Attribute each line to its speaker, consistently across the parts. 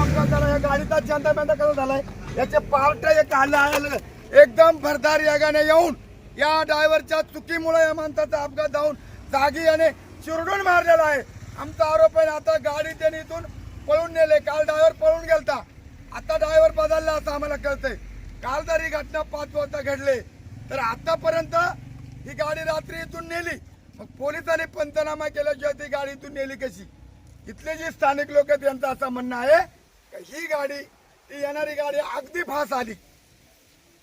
Speaker 1: अपघात झाला या गाडीचा चंदा बेंदा कसा झालाय? याचे पार्ट हे आलं आहे. एकदम भरदार यागाने येऊन या ड्रायव्हरच्या चुकीमुळे या माणसाचा अपघात जाऊन जागी याने चिरडून मारलेला आहे. आमचा आरोप आहे आता गाडी त्यांनी इथून पळून नेले. काल ड्रायव्हर पळून गेलता. आता ड्रायव्हर बदलला असं आम्हाला कळतंय. काल जर ही घटना पाच वाजता घडली तर आतापर्यंत ही गाडी रात्री इथून नेली. मग पोलिसांनी पंचनामा केल्याशिवाय ती गाडी इथून नेली कशी? इथले जे स्थानिक लोक आहेत यांचं असं म्हणणं आहे ही गाडी ती येणारी गाडी अगदी फास आली.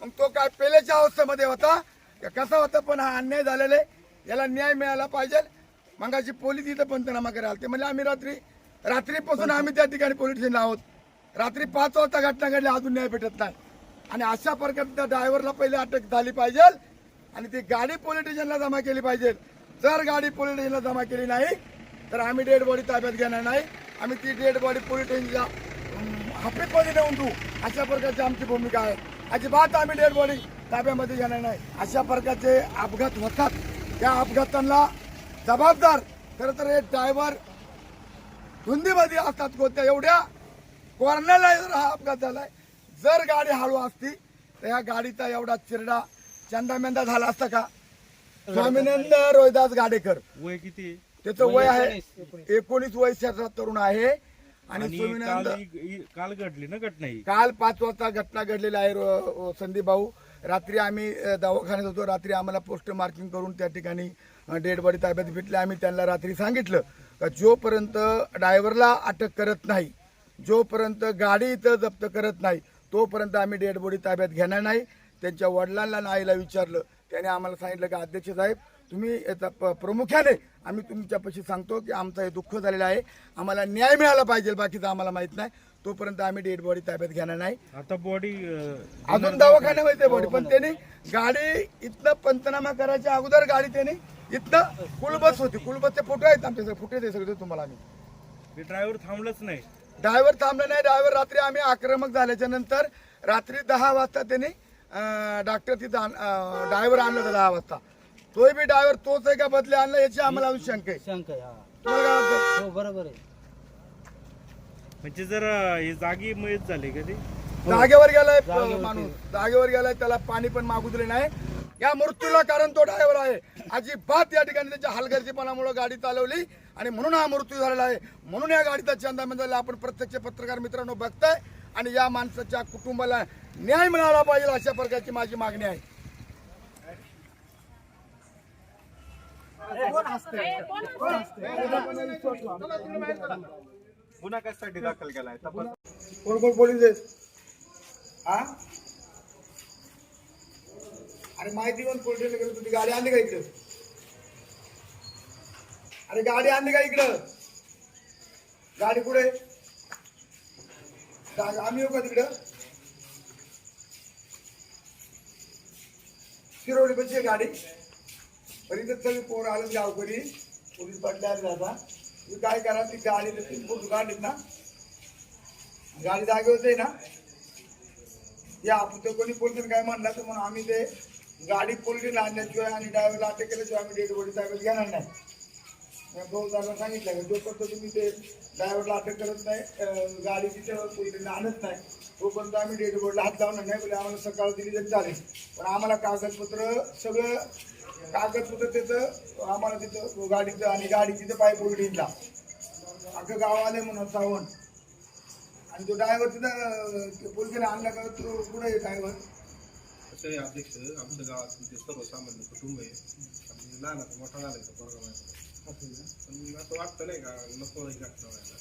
Speaker 1: मग तो काय पेलेच्या अवस्थेमध्ये होता का कसा होता पण हा अन्याय झालेला आहे? याला न्याय मिळाला पाहिजे. मगाशी पोलीस इथं पंचनामा करायला ते म्हणजे आम्ही रात्री रात्रीपासून आम्ही त्या ठिकाणी पोलीस स्टेशन आहोत. रात्री पाच वाजता घटना घडली अजून न्याय भेटत नाही. आणि अशा प्रकारे त्या ड्रायव्हरला पहिले अटक झाली पाहिजे आणि ती गाडी पोलीस स्टेशनला जमा केली पाहिजे. जर गाडी पोलीस स्टेशनला जमा केली नाही तर आम्ही डेड बॉडी ताब्यात घेणार नाही. आम्ही ती डेड बॉडी पोलीस स्टेशनच्या हप्पीमध्ये नेऊन देऊ अशा प्रकारची आमची भूमिका आहे. अजिबात आम्ही डेड बॉडी ताब्यामध्ये घेणार नाही. अशा प्रकारचे अपघात होतात. या अपघातांना जबाबदार खरं तर हे ड्रायव्हर धुंदीमध्ये असतात कोणत्या एवढ्या कॉर्नरला जर हा अपघात झालाय जर गाडी हळू असती तर या गाडीचा एवढा चिरडा चंदामेंदा झाला असता का? स्वामीनंद रोहिदास गाडेकर.
Speaker 2: वय किती?
Speaker 1: त्याचं वय आहे एकोणीस वर्षाचा तरुण आहे. आणि स्वामीनंद
Speaker 2: काल घडली ना घटना ही?
Speaker 1: काल पाच वाजता घटना घडलेली आहे संदीप भाऊ रात्री आम्ही दवाखान्यात होतो. रात्री आम्हाला पोस्ट मार्किंग करून त्या ठिकाणी डेड बॉडी ताब्यात भेटले. आम्ही त्यांना रात्री सांगितलं का जोपर्यंत ड्रायव्हरला अटक करत नाही जोपर्यंत गाडी इथं जप्त करत नाही तोपर्यंत आम्ही डेड बॉडी ताब्यात घेणार नाही. त्यांच्या वडिलांना आईला विचारलं त्याने आम्हाला सांगितलं की अध्यक्ष साहेब तुम्ही याचा प- प्रामुख्याने आम्ही तुमच्यापाशी सांगतो की आमचं हे दुःख झालेलं आहे. आम्हाला न्याय मिळाला पाहिजे बाकीचं आम्हाला माहीत नाही. तोपर्यंत आम्ही डेड बॉडी ताब्यात घेणार नाही.
Speaker 2: आता बॉडी
Speaker 1: अजून दवाखान्यामध्ये बॉडी पण त्यांनी गाडी इथनं पंचनामा करायच्या अगोदर गाडी त्यांनी इथनं कुलबस होती. कुलबसचे फोटो आहेत आमच्या फोटो दे सगळे तुम्हाला आम्ही.
Speaker 2: ड्रायव्हर थांबलंच नाही.
Speaker 1: ड्रायव्हर थांबला नाही. ड्रायव्हर रात्री आम्ही आक्रमक झाल्याच्यानंतर रात्री दहा वाजता त्यांनी डॉक्टर तिथं ड्रायव्हर आणला होता दहा वाजता. तोही बी ड्रायव्हर तोच आहे का बदले आणला याची आम्हाला अजून शंका आहे.
Speaker 3: शंका आहे, हा.
Speaker 1: तुम्हाला काय वाटतं?
Speaker 3: हो बरोबर आहे.
Speaker 2: म्हणजे जर अं, हे जागी मयत झाले का ते?
Speaker 1: जागेवर गेलाय प- माणूस. जागेवर गेलाय त्याला पाणी पण मागू दिले नाही. या मृत्यूला कारण तो ड्रायव्हर आहे. अजिबात या ठिकाणी त्याच्या हलगर्जीपणामुळे गाडी चालवली आणि म्हणून हा मृत्यू झालेला आहे. म्हणून या गाडीचा चंदा मिळाला आपण प्रत्यक्ष पत्रकार मित्रांनो बघताय. आणि या माणसाच्या कुटुंबाला न्याय मिळाला पाहिजे अशा प्रकारची माझी मागणी आहे.
Speaker 4: गुन्हा कशासाठी दाखल केलाय? तपास.
Speaker 1: कोण कोण पोलीस आहेत? हा अरे माहिती पण पोलीस गेलो तुझी गाडी आणली का इकडं? अरे गाडी आणली का इकडं? गाडी कुठे आम्ही येऊ का तिकडं? शिरोडी पशी आहे गाडी. पण इथं सगळी पोरं आलं गावकरी. पोलीस पडल्या आले तुम्ही काय करा ती गाडी फोटो फूट ना. गाडी जागेवर आहे ना. या आपण तर कोणी पोलिसांनी काय म्हणलं तर म्हणून आम्ही ते गाडी पोलिसांना आणल्याशिवाय आणि ड्रायव्हरला अटक केल्याशिवाय आम्ही डेड बॉडी ताब्यात घेणार नाही. भाऊदारला सांगितलं की? जोपर्यंत तुम्ही ते ड्रायव्हरला अटक करत नाही गाडी तिथं पोलिसांना आणत नाही तोपर्यंत आम्ही डेड बोर्डला हात लावणार नाही म्हणजे आम्हाला सकाळ दिली तरी चालेल. पण आम्हाला कागदपत्र सगळं कागदपत्र त्याचं आम्हाला तिथं गाडीचं आणि गाडी तिथं पाय पोलिटिंगला अख्खं गाव आले म्हणून सावण आणि तो ड्रायव्हर तिथं पोलिसांनी आणला का तो पुढे आहे ड्रायव्हर
Speaker 4: कसं आहे अध्यक्ष आमच्या गावात सर्वसामान्य कुटुंब आहे आणि लहान मोठा झाला आहे पण असं वाटतं नाही का? नको घटना व्हायला.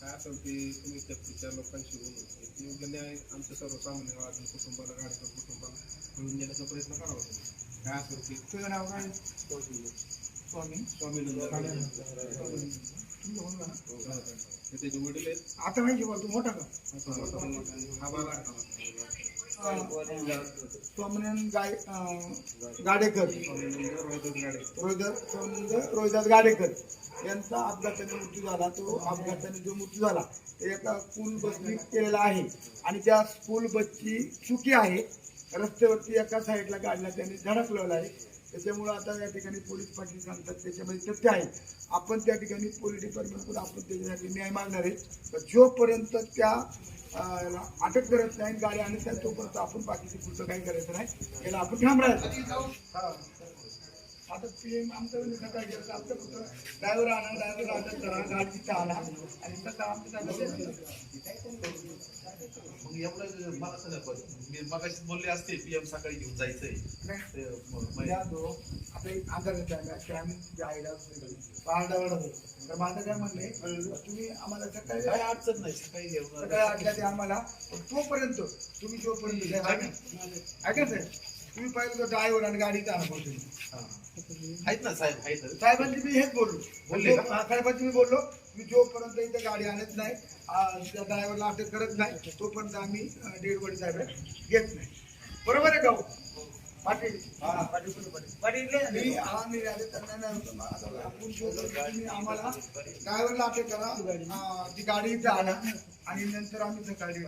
Speaker 4: काय असेल ते तुम्ही त्या लोकांशी बोलून योग्य न्याय आमच्या सर्वसामान्य गावातील कुटुंबाला गाडीच्या कुटुंबाला मिळून देण्याचा प्रयत्न करावा तुम्ही. काय असेल ते
Speaker 1: तुझं नाव काय? स्वामी.
Speaker 4: स्वामी? त्याचे वडील आहेत.
Speaker 1: आता माहिती बघ तू मोठा का?
Speaker 4: हा बारा
Speaker 1: स्वामिनारायण गाय गाडेकर.
Speaker 4: गाडी
Speaker 1: रोहिदास रोहिदास गाडेकर. यांचा अपघाताने मृत्यू झाला. तो अपघाताने जो मृत्यू झाला ते एका स्कूल बसनी केलेला आहे. आणि त्या स्कूल बसची चुकी आहे. रस्त्यावरती एका साईडला गाडीला त्यांनी धडकलेला आहे. त्याच्यामुळं आता या ठिकाणी पोलीस पाटील सांगतात त्याच्यामध्ये तथ्य आहे. आपण त्या ठिकाणी पोलीस डिपार्टमेंटकडून आपण त्याच्यासाठी न्याय मागणार आहे. तर जोपर्यंत त्या अटक करत नाही गाडी आणत नाही तोपर्यंत आपण बाकीचे पुढचं काही करायचं नाही. याला आपण थांबणार आता पीएम आमचं म्हणजे सकाळी गेलं आमचं फक्त ड्रायव्हर आणा ड्रायव्हर अटक करा गाडी तिथं आणा आणि तसं आमचं
Speaker 3: मग एवढं मला सांगा मी मगाशी बोलले असते पीएम सकाळी घेऊन जायचंय.
Speaker 1: नाही.
Speaker 3: ते म- म-
Speaker 1: या दो आता एक आजार झाला की आम्ही तुमच्या आईला पहाडावाडा तर माझं काय म्हणणं आहे तुम्ही आम्हाला सकाळी
Speaker 3: काय अडचण नाही सकाळी घेऊन
Speaker 1: सकाळी आठला ते आम्हाला तोपर्यंत तुम्ही जोपर्यंत ऐका साहेब. तुम्ही पाहिजे तो ड्रायव्हर आणि गाडीचा अनुभव तुम्ही
Speaker 3: हा. आहेत ना साहेब आहेत
Speaker 1: साहेबांची मी हेच बोललो.
Speaker 3: बोलले का?
Speaker 1: हा, साहेबांची मी बोललो मी जोपर्यंत इथे गाडी आणत नाही आ, त्या ड्रायव्हरला अटक करत नाही तोपर्यंत आम्ही डेड बॉडी साहेब घेत नाही. बरोबर आहे का हो? पाटील. हा मी हा आले त्यांना नाही होतं. मग आता आपण जोपर्यंत तुम्ही आम्हाला ड्रायव्हरला अटक करा. आ, ती गाडी इथे आणा. आणि नंतर आम्ही सकाळी